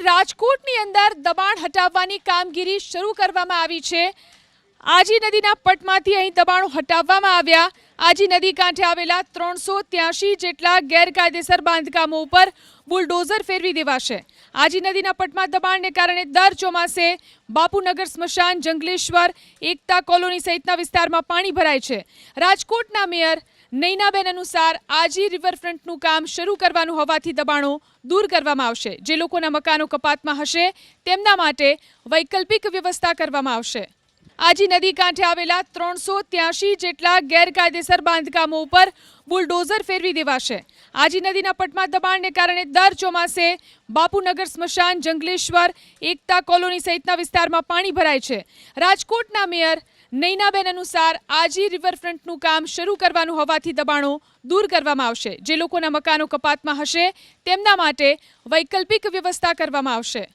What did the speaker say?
રાજકોટની અંદર દબાણ હટાવવાની કામગીરી શરૂ કરવામાં આવી છે. આજી નદીના પટમાંથી અહીં દબાણો હટાવવામાં આવ્યા. આજી નદી કાંઠે આવેલા ત્રણસો ત્યાંશી જેટલા ગેરકાયદેસર બાંધકામો ઉપર બુલડોઝર ફેરવી દેવાશે. આજી નદીના પટમાં દબાણને કારણે દર ચોમાસે બાપુનગર સ્મશાન, જંગલેશ્વર, એકતા કોલોની સહિતના વિસ્તારમાં પાણી ભરાય છે. રાજકોટના મેયર નૈનાબેન અનુસાર આજી રિવરફ્રન્ટનું કામ શરૂ કરવાનું હોવાથી દબાણો દૂર કરવામાં આવશે. જે લોકોના મકાનો કપાતમાં હશે, તેમના માટે વૈકલ્પિક વ્યવસ્થા કરવામાં આવશે. આજી નદી કાંઠે આવેલા ત્રણસો ત્યાસી જેટલા ગેરકાયદેસર બાંધકામો ઉપર બુલડોઝર ફેરવી દેવાશે. આજી નદીના પટમાં દબાણને કારણે દર ચોમાસે બાપુનગર સ્મશાન, જંગલેશ્વર, એકતા કોલોની સહિતના વિસ્તારમાં પાણી ભરાય છે. રાજકોટના મેયર નૈનાબેન અનુસાર આજી રિવરફ્રન્ટનું કામ શરૂ કરવાનું હોવાથી દબાણો દૂર કરવામાં આવશે. જે લોકોના મકાનો કપાતમાં હશે, તેમના માટે વૈકલ્પિક વ્યવસ્થા કરવામાં આવશે.